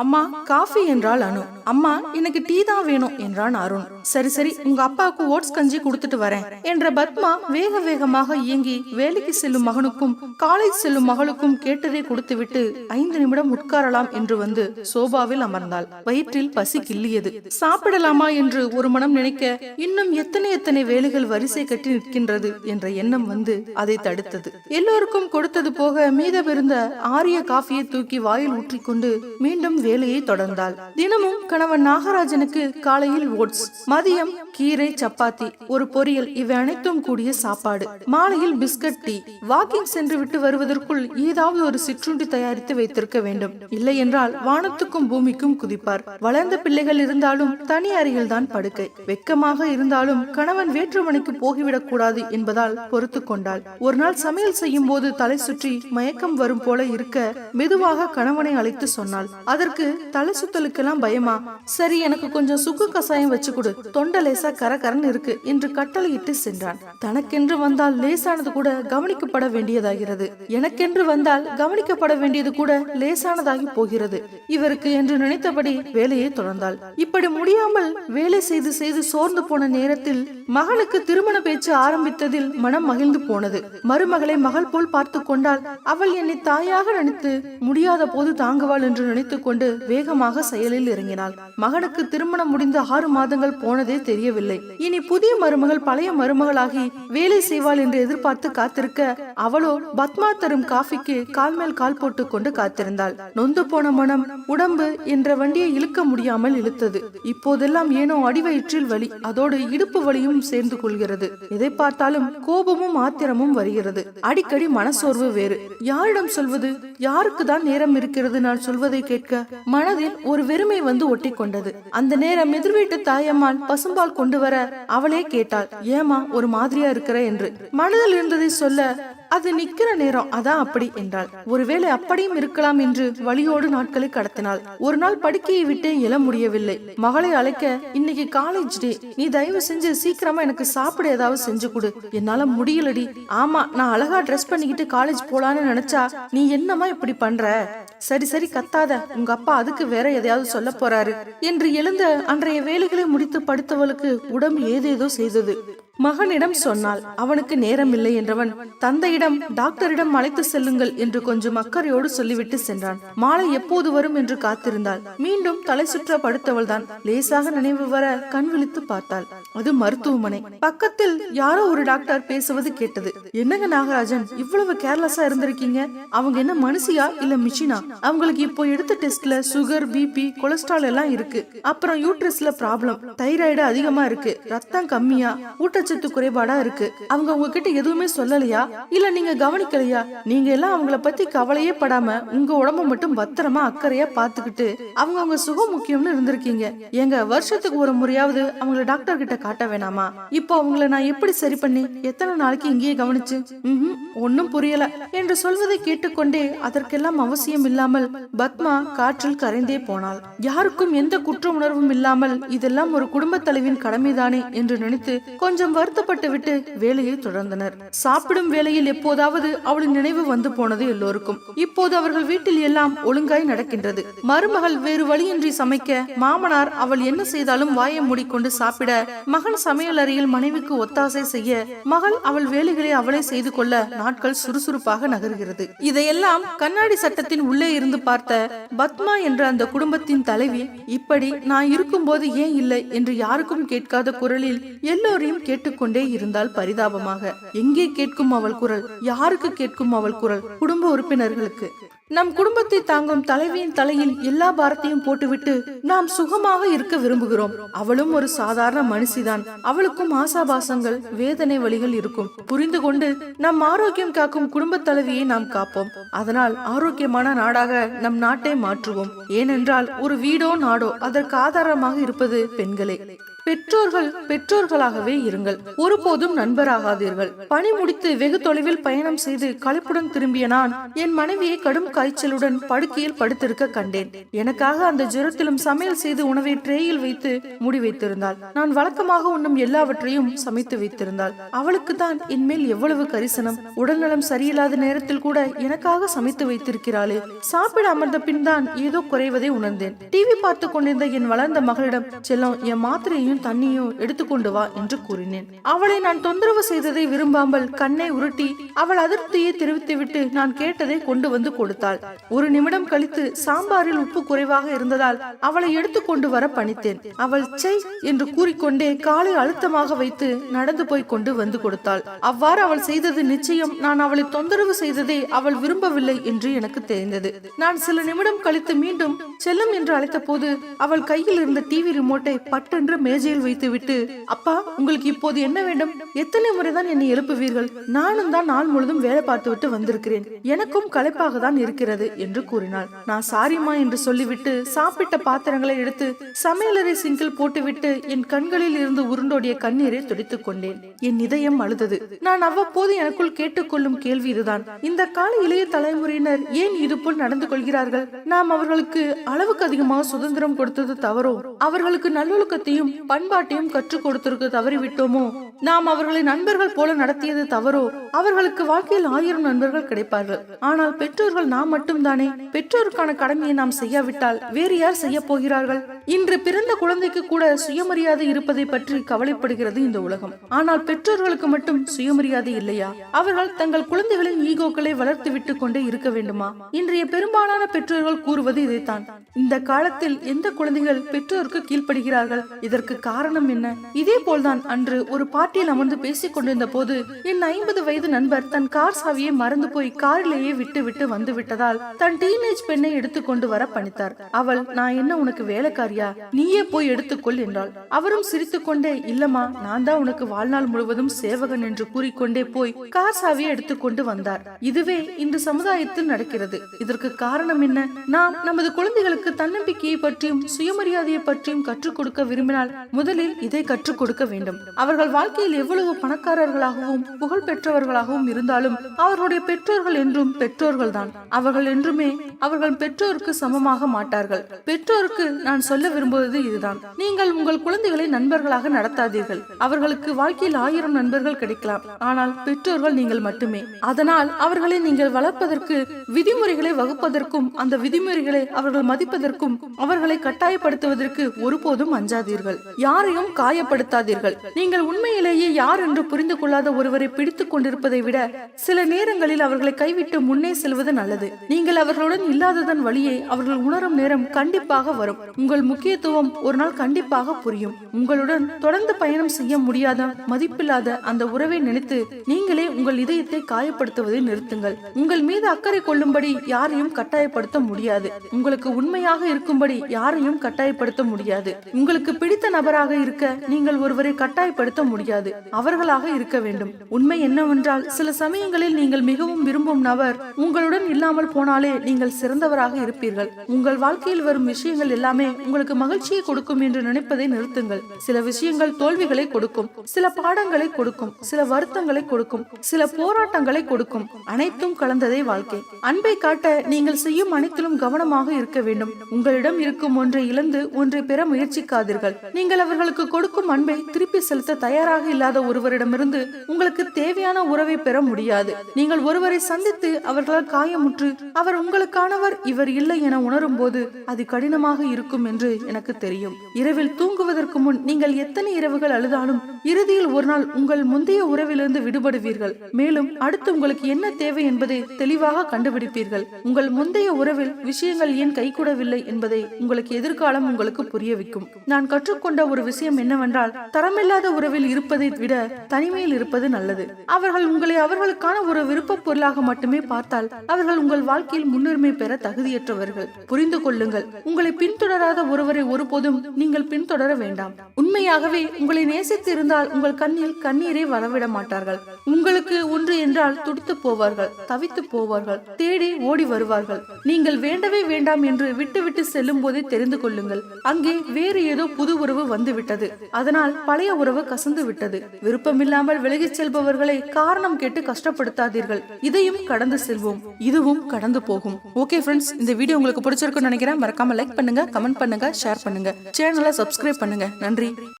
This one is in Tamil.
அம்மா காஃபி என்றால் அனு. அம்மா எனக்கு டீ தான் வேணும் என்றான் அருண். சரி சரி உங்க அப்பாவுக்கு ஓட்ஸ் கஞ்சி கொடுத்துட்டு வரேன் என்ற பத்மா வேக வேகமாக இயங்கி வேலைக்கு செல்லும் மகனுக்கும் காலேஜ் செல்லும் மகளுக்கும் கேட்டதை கொடுத்துவிட்டு ஐந்து நிமிடம் உட்காரலாம் என்று வந்து சோபாவில் அமர்ந்தாள். வயிற்றில் பசி கிள்ளியது. சாப்பிடலாமா என்று ஒரு மனம் நினைக்க இன்னும் எத்தனை எத்தனை வேலைகள் வரிசை கட்டி நிற்கின்றது என்ற எண்ணம் வந்து அதை தடுத்தது. எல்லோருக்கும் கொடுத்தது போக மீதமிருந்த ஆரிய காஃபியை தூக்கி வாயில் ஊற்றிக்கொண்டு மீண்டும் வேலையை தொடர்ந்தாள். தினமும் கணவன் நாகராஜனுக்கு காலையில் ஓட்ஸ் மதியம் கீரை சப்பாத்தி ஒரு பொரியல் இவை அனைத்தும் கூடிய சாப்பாடு. மாலையில் பிஸ்கட் டீ. வாக்கிங் சென்று விட்டு வருவதற்குள் ஏதாவது ஒரு சிற்றுண்டி தயாரித்து வைத்திருக்க வேண்டும். இல்லை என்றால் வானத்துக்கும் பூமிக்கும் குதிப்பார். வளர்ந்த பிள்ளைகள் இருந்தாலும் தனி அறையில் தான் படுக்கை. வெக்கமாக இருந்தாலும் கணவன் வேற்றுமனைக்கு போகிவிடக் கூடாது என்பதால் பொறுத்து கொண்டாள். ஒரு நாள் சமையல் செய்யும் போது தலை சுற்றி மயக்கம் வரும் போல இருக்க மெதுவாக கணவனை அழைத்து சொன்னாள். அதற்கு உனக்கு தலை சுத்தலுக்கெல்லாம் பயமா? சரி எனக்கு கொஞ்சம் சுக்கு கசாயம் வச்சு கொடு. தொண்டை லேசா கரகரன்னு இருக்கு என்று கட்டளையிட்டு சென்றான். தனக்கென்று வந்தால் லேசானது கூட கவனிக்கப்பட வேண்டியதாகிறது. எனக்கென்று வந்தால் கவனிக்கப்பட வேண்டியது கூட லேசானதாகி போகிறது. இவருக்கு என்று நினைத்தபடி வேலையை தொடர்ந்தாள். இப்படி முடியாமல் வேலை செய்து செய்து சோர்ந்து போன நேரத்தில் மகனுக்கு திருமண பேச்சு ஆரம்பித்ததில் மனம் மகிழ்ந்து போனது. மருமகளை மகள் போல் பார்த்து கொண்டால் அவள் என்னை தாயாக நினைத்து முடியாத போது தாங்குவாள் என்று நினைத்துக் கொண்டு கொண்டு வேகமாக செயலில் இறங்கினாள். மகனுக்கு திருமணம் முடிந்து ஆறு மாதங்கள் போனதே தெரியவில்லை. இனி புதிய மருமகள் பழைய மருமகளாகி வேலை செய்வாள் என்று எதிர்பார்த்து காத்திருக்க அவளோ பத்மா தரும் காஃபிக்கு கால் மேல் கால் போட்டு கொண்டு காத்திருந்தாள். நொந்து போன மனம் உடம்பு என்ற வண்டியை இழுக்க முடியாமல் இழுத்தது. இப்போதெல்லாம் ஏனோ அடிவயிற்றில் வலி அதோடு இடுப்பு வலியும் சேர்ந்து கொள்கிறது. எதை பார்த்தாலும் கோபமும் ஆத்திரமும் வருகிறது. அடிக்கடி மனசோர்வு வேறு. யாரிடம் சொல்வது? யாருக்கு தான் நேரம் இருக்கிறது நான் சொல்வதை கேட்க மனதில் ஒரு வெறுமை வந்து ஒட்டி கொண்டது அந்த நேரம் எதிர்வீட்டு தாயம்மாள் பசும்பால் கொண்டு வர அவளே கேட்டாள் ஏமா ஒரு மாதிரியா இருக்கிற? என்று. மனதில் இருந்ததை சொல்ல அது நிக்கிற நேரம் அதான் அப்படி என்றாள். ஒருவேளை அப்படியும் இருக்கலாம் என்று வழியோடு நாட்களை கடத்தினாள். ஒரு நாள் படுக்கையை விட்டே எழ முடியவில்லை. மகளை அழைக்க இன்னைக்கு காலேஜ் டே நீ தயவு செஞ்சு சீக்கிரமா எனக்கு சாப்பிட ஏதாவது செஞ்சு கொடு. என்னால முடியலடி. ஆமா நான் அழகா ட்ரெஸ் பண்ணிக்கிட்டு காலேஜ் போலான்னு நினைச்சா நீ என்னமா இப்படி பண்ற? சரி சரி கத்தாத. உங்க அப்பா அதுக்கு வேற எதையாவது சொல்ல போறாரு. என்று எழுந்த அன்றைய வேலைகளை முடித்து படுத்தவளுக்கு உடம்பு ஏதேதோ செய்தது. மகனிடம் சொன்னாள் அவனுக்கு நேரம் இல்லை என்றவன் தந்தையிடம் டாக்டரிடம் அழைத்து செல்லுங்கள் என்று கொஞ்சம் அக்கறையோடு சொல்லிவிட்டு சென்றான். மாலை எப்போது வரும் என்று காத்திருந்தாள். மீண்டும் தலை சுற்ற படுத்தவள் தான் லேசாக நினைவு வர கண் விழித்து பார்த்தாள். அது மருத்துவமனை. பக்கத்தில் யாரோ ஒரு டாக்டர் பேசுவது கேட்டது. என்னங்க நாகராஜன் இவ்வளவு கேர்லெஸ்ஸா இருந்திருக்கீங்க? அவங்க என்ன மனுஷியா இல்ல மிஷினா? அவங்களுக்கு இப்போ எடுத்த டெஸ்ட்ல சுகர் பிபி கொலஸ்ட்ரால் எல்லாம் இருக்கு. அப்புறம் யூட்ரஸ்ல ப்ராப்ளம். தைராய்டு அதிகமா இருக்கு. ரத்தம் கம்மியா. ஊட்ட ஊட்டச்சத்து குறைபாடா இருக்கு. அவங்க உங்ககிட்ட எதுவுமே சொல்லலையா? இல்ல நீங்க கவனிக்கலையா? நீங்க எல்லாம் அவங்கள பத்தி கவலையே படாம உங்க உடம்ப மட்டும் பத்திரமா அக்கறையா பாத்துக்கிட்டு அவங்க அவங்க சுகம் முக்கியம்னு இருந்திருக்கீங்க. எங்க வருஷத்துக்கு ஒரு முறையாவது அவங்கள டாக்டர் கிட்ட காட்ட வேணாமா? இப்போ அவங்கள நான் எப்படி சரி பண்ணி எத்தனை நாளைக்கு இங்கேயே கவனிச்சு? ஒன்னும் புரியல. என்று சொல்வதை கேட்டுக்கொண்டே அதற்கெல்லாம் அவசியம் இல்லாமல் பத்மா காற்றில் கரைந்தே போனாள். யாருக்கும் எந்த குற்ற உணர்வும் இல்லாமல் இதெல்லாம் ஒரு குடும்ப தலைவின் கடமைதானே என்று நினைத்து கொஞ்சம் வருத்தப்பட்டு விட்டு வேலையை தொடர்ந்தனர். சாப்பிடும் வேளையில் எப்போதாவது அவளின் நினைவு வந்து போனது எல்லோருக்கும். இப்போது அவர்கள் வீட்டில் எல்லாம் ஒழுங்காய் நடக்கின்றது. மருமகள் வேறு வழியின்றி சமைக்க மாமனார் அவள் என்ன செய்தாலும் வாயை மூடிக்கொண்டு சாப்பிட மகன் சமையல் அறையில் மனைவிக்கு ஒத்தாசை செய்ய மகள் அவள் வேலைகளை அவளே செய்து கொள்ள நாட்கள் சுறுசுறுப்பாக நகர்கிறது. இதையெல்லாம் கண்ணாடி சட்டத்தின் உள்ளே இருந்து பார்த்த பத்மா என்ற அந்த குடும்பத்தின் தலைவி இப்படி நான் இருக்கும்போது ஏன் இல்லை? என்று யாருக்கும் கேட்காத குரலில் எல்லோரையும் கேட்டு கேட்டுக்கொண்டே இருந்தால் பரிதாபமாக. எங்கே கேட்கும் அவள் குரல்? யாருக்கு கேட்கும் அவள் குரல்? குடும்ப உறுப்பினர்களுக்கு. நம் குடும்பத்தை தாங்கும் தலைவியின் தலையில் எல்லா பாரத்தையும் போட்டுவிட்டு நாம் சுகமாக இருக்க விரும்புகிறோம். அவளும் ஒரு சாதாரண மனுஷிதான். அவளுக்கும் ஆசாபாசங்கள் வேதனை வழிகள் இருக்கும். புரிந்து கொண்டு நம் ஆரோக்கியம் காக்கும் குடும்ப தலைவியை நாம் காப்போம். அதனால் ஆரோக்கியமான நாடாக நம் நாட்டை மாற்றுவோம். ஏனென்றால் ஒரு வீடோ நாடோ அதற்கு ஆதாரமாக இருப்பது பெண்களே. பெற்றோர்கள் பெற்றோர்களாகவே இருங்கள். ஒருபோதும் நண்பராகாதீர்கள். பணி முடித்து வெகு தொலைவில் பயணம் செய்து களைப்புடன் திரும்பிய நான் என் மனைவியை கடும் காய்ச்சலுடன் படுக்கையில் படுத்திருக்க கண்டேன். எனக்காக அந்த ஜுரத்திலும் சமையல் செய்து உணவை ட்ரேயில் வைத்து மூடி வைத்திருந்தாள். நான் வழக்கமாக உண்ணும் எல்லாவற்றையும் சமைத்து வைத்திருந்தாள். அவளுக்கு தான் என்மேல் எவ்வளவு கரிசனம். உடல்நலம் சரியில்லாத நேரத்தில் கூட எனக்காக சமைத்து வைத்திருக்கிறாளே. சாப்பிட அமர்ந்த பின் தான் ஏதோ குறைவதை உணர்ந்தேன். டிவி பார்த்து கொண்டிருந்த என் வளர்ந்த மகளிடம் செல்லம் என் மாத்திரையும் தண்ணியும் எடுத்துக்கொண்டு வா என்று கூறினேன். அவளை நான் தொந்தரவு செய்ததை விரும்பாமல் கண்ணை உருட்டி அவள் அதிருப்தியை தெரிவித்துவிட்டு நான் கேட்டதை கொண்டு வந்து கொடுத்தாள். ஒரு நிமிடம் கழித்து சாம்பாரில் உப்பு குறைவாக இருந்ததால் அவளை எடுத்துக்கொண்டு வர பணித்தேன். அவள் செய் என்று கூறிக்கொண்டே காலை அழுத்தமாக வைத்து நடந்து போய் கொண்டு வந்து கொடுத்தாள். அவ்வாறு அவள் செய்தது நிச்சயம் நான் அவளை தொந்தரவு செய்ததை அவள் விரும்பவில்லை என்று எனக்கு தெரிந்தது. நான் சில நிமிடம் கழித்து மீண்டும் செல்லும் என்று அழைத்த போது அவள் கையில் இருந்த டிவி ரிமோட்டை பட்டென்று மேஜையில் வைத்துவிட்டு அப்பா உங்களுக்கு இப்போது என்ன வேண்டும்? எத்தனை முறைதான் என்னை எழுப்புவீர்கள்? நானும் தான் நாள் முழுதும் வேலை பார்த்துவிட்டு வந்திருக்கிறேன். எனக்கும் களைப்பாக தான் இருக்கிறது என்று கூறினாள். நான் சாரிம்மா என்று சொல்லிவிட்டு சாப்பிட்ட பாத்திரங்களை எடுத்து சமையலறை சிங்கில் போட்டுவிட்டு என் கண்களில் இருந்து உருண்டோடிய கண்ணீரை துடித்துக் கொண்டேன். என் இதயம் அழுதது. நான் அவ்வப்போது எனக்குள் கேட்டுக்கொள்ளும் கேள்வி இதுதான். இந்த கால இளைய தலைமுறையினர் ஏன் இதுபோல் நடந்து கொள்கிறார்கள்? நாம் அவர்களுக்கு அளவுக்கு அதிகமாக சுதந்திரம் கொடுத்தது தவறோ? அவர்களுக்கு நல்லொழுக்கத்தையும் பண்பாட்டையும் கற்றுக் கொடுத்திருக்க தவறிவிட்டோமோ? நாம் அவர்களை நண்பர்கள் போல நடத்தியது தவறோ? அவர்களுக்கு வாழ்க்கையில் ஆயிரம் நண்பர்கள் கிடைப்பார்கள். ஆனால் பெற்றோர்கள் நாம் மட்டும்தானே? பெற்றோருக்கான கடமையை நாம் செய்யாவிட்டால் வேறு யார் செய்ய போகிறார்கள்? இன்று பிறந்த குழந்தைக்கு கூட சுயமரியாதை இருப்பதை பற்றி கவலைப்படுகிறது இந்த உலகம். ஆனால் பெற்றோர்களுக்கு மட்டும் சுயமரியாதை இல்லையா? அவர்கள் தங்கள் குழந்தைகளின் ஈகோக்களை வளர்த்து விட்டு கொண்டே இருக்க வேண்டுமா? இன்றைய பெரும்பாலான பெற்றோர்கள் கூறுவது இதைத்தான். இந்த காலத்தில் எந்த குழந்தைகள் பெற்றோருக்கு கீழ்ப்படுகிறார்கள்? இதற்கு காரணம் என்ன? இதே போல்தான் அன்று ஒரு பார்ட்டியில் அமர்ந்து பேசிக் கொண்டிருந்த போது என் ஐம்பது வயது நண்பர் தன் கார் சாவியை மறந்து போய் காரிலேயே விட்டு விட்டு வந்து விட்டதால் தன் டீனேஜ் பெண்ணை எடுத்துக்கொண்டு வர பணித்தார். அவள் நான் என்ன உனக்கு வேலைக்காரி ஐயா நீயே போய் எடுத்துக்கொள் என்றாள். அவரும் சிரித்துக்கொண்டே இல்லம்மா நான் தான் உனக்கு வாழ்நாள் முழுவதும் சேவகன் என்று கூறிக்கொண்டே போய் கார் சாவியை எடுத்துக்கொண்டு வந்தார். இதுவே இன்று சமுதாயத்தில் நடக்கிறது. இதற்கு காரணம் என்ன? நாம் நமது குழந்தைகளுக்கு தன்னம்பிக்கையை பற்றியும் சுயமரியாதையை பற்றியும் கற்றுக் கொடுக்க விரும்பினால் முதலில் இதை கற்றுக் கொடுக்க வேண்டும். அவர்கள் வாழ்க்கையில் எவ்வளவு பணக்காரர்களாகவும் புகழ் பெற்றவர்களாகவும் இருந்தாலும் அவர்களுடைய பெற்றோர்கள் என்றும் பெற்றோர்கள் தான் அவர்கள் என்றுமே அவர்கள் பெற்றோருக்கு சமமாக மாட்டார்கள். பெற்றோருக்கு நான் சொல்ல விரும்புவது இதுதான். நீங்கள் உங்கள் குழந்தைகளை நண்பர்களாக நடத்தாதீர்கள். அவர்களுக்கு வாழ்க்கையில் ஆயிரம் நண்பர்கள் கிடைக்கலாம். ஆனால் பெற்றோர்கள் நீங்கள் மட்டுமே. அதனால் அவர்களை நீங்கள் வளர்ப்பதற்கு விதிமுறைகளை வகுப்பதற்கும் அந்த விதிமுறைகளை அவர்கள் மதிப்பதற்கும் அவர்களை கட்டாயப்படுத்துவதற்கு ஒருபோதும் அஞ்சாதீர்கள். யாரையும் காயப்படுத்தாதீர்கள். நீங்கள் உண்மையிலேயே யார் என்று புரிந்து கொள்ளாத ஒருவரை பிடித்துக் கொண்டிருப்பதை விட சில நேரங்களில் அவர்களை கைவிட்டு முன்னே செல்வது நல்லது. நீங்கள் அவர்களுடன் இல்லாததன் வழியை அவர்கள் உணரும் நேரம் கண்டிப்பாக வரும். உங்கள் முக்கியத்துவம் ஒரு நாள் கண்டிப்பாக புரியும். உங்களுடன் தொடர்ந்து பயணம் செய்ய முடியாத மதிப்பில்லாத அந்த உறவை நினைத்து நீங்களே உங்கள் இதயத்தை காயப்படுத்துவதை நிறுத்துங்கள். உங்கள் மீது அக்கறை கொள்ளும்படி யாரையும் கட்டாயப்படுத்த முடியாது. உங்களுக்கு உண்மையாக இருக்கும்படி யாரையும் கட்டாயப்படுத்த முடியாது. உங்களுக்கு பிடித்த நபராக இருக்க நீங்கள் ஒருவரை கட்டாயப்படுத்த முடியாது. அவர்களாக இருக்க வேண்டும். உண்மை என்னவென்றால் சில சமயங்களில் நீங்கள் மிகவும் விரும்பும் நபர் உங்களுடன் இல்லாமல் போனாலே நீங்கள் சிறந்தவராக இருப்பீர்கள். உங்கள் வாழ்க்கையில் வரும் விஷயங்கள் எல்லாமே உங்களுக்கு உங்களுக்கு மகிழ்ச்சியை கொடுக்கும் என்று நினைப்பதை நிறுத்துங்கள். சில விஷயங்கள் தோல்விகளை கொடுக்கும் சில பாடங்களை கொடுக்கும் சில வருத்தங்களை கொடுக்கும் சில போராட்டங்களை கொடுக்கும். அனைத்தும் கலந்ததே வாழ்க்கை. அன்பை காட்ட நீங்கள் செய்யும் அனைத்திலும் கவனமாக இருக்க வேண்டும். உங்களிடம் இருக்கும் ஒன்றை இழந்து ஒன்றை பெற முயற்சிக்காதீர்கள். நீங்கள் அவர்களுக்கு கொடுக்கும் அன்பை திருப்பி செலுத்த தயாராக இல்லாத ஒருவரிடமிருந்து உங்களுக்கு தேவையான உறவை பெற முடியாது. நீங்கள் ஒருவரை சந்தித்து அவர்களால் காயமுற்று அவர் உங்களுக்கானவர் இவர் இல்லை என உணரும் போது அது கடினமாக இருக்கும் என்று எனக்கு தெரியும். இரவில் தூங்குவதற்கு முன் நீங்கள் எத்தனை இரவுகள் அழுதாலும் இறுதியில் ஒரு நாள் உங்கள் முந்தைய உறவிலிருந்து விடுபடுவீர்கள். மேலும் அடுத்து உங்களுக்கு என்ன தேவை என்பதை தெளிவாக கண்டுபிடிப்பீர்கள். உங்கள் முந்தைய உறவில் விஷயங்கள் ஏன் கைகூடவில்லை என்பதை உங்களுக்கு எதிர்காலம் உங்களுக்கு புரிய வைக்கும். நான் கற்றுக்கொண்ட ஒரு விஷயம் என்னவென்றால் தரமில்லாத உறவில் இருப்பதை விட தனிமையில் இருப்பது நல்லது. அவர்கள் உங்களை அவர்களுக்கான ஒரு விருப்ப பொருளாக மட்டுமே பார்த்தால் அவர்கள் உங்கள் வாழ்க்கையில் முன்னுரிமை பெற தகுதியற்றவர்கள். புரிந்து கொள்ளுங்கள். உங்களை பின்தொடராத ஒரு ஒருவரை ஒருபோதும் நீங்கள் பின்தொடர வேண்டாம். உண்மையாகவே உங்களை நேசித்து இருந்தால் உங்கள் கண்ணில் கண்ணீரை வரவிட மாட்டார்கள். உங்களுக்கு ஒன்று என்றால் துடித்து போவார்கள் தவித்து போவார்கள் தேடி ஓடி வருவார்கள். நீங்கள் வேண்டவே வேண்டாம் என்று விட்டுவிட்டு செல்லும் போதே தெரிந்து கொள்ளுங்கள். அங்கே வேறு ஏதோ புது உறவு வந்துவிட்டது. அதனால் பழைய உறவு கசந்து விட்டது. விருப்பமில்லாமல் விலகிச் செல்பவர்களை காரணம் கேட்டு கஷ்டப்படுத்தாதீர்கள். இதையும் கடந்து செல்வோம். இதுவும் கடந்து போகும். ஓகே ஃப்ரெண்ட்ஸ் இந்த வீடியோ உங்களுக்கு பிடிச்சிருக்கும்னு நினைக்கிறேன். மறக்காம லைக் பண்ணுங்க கமெண்ட் பண்ணுங்க. ஷேர் பண்ணுங்க. சேனலை சப்ஸ்கிரைப் பண்ணுங்க. நன்றி.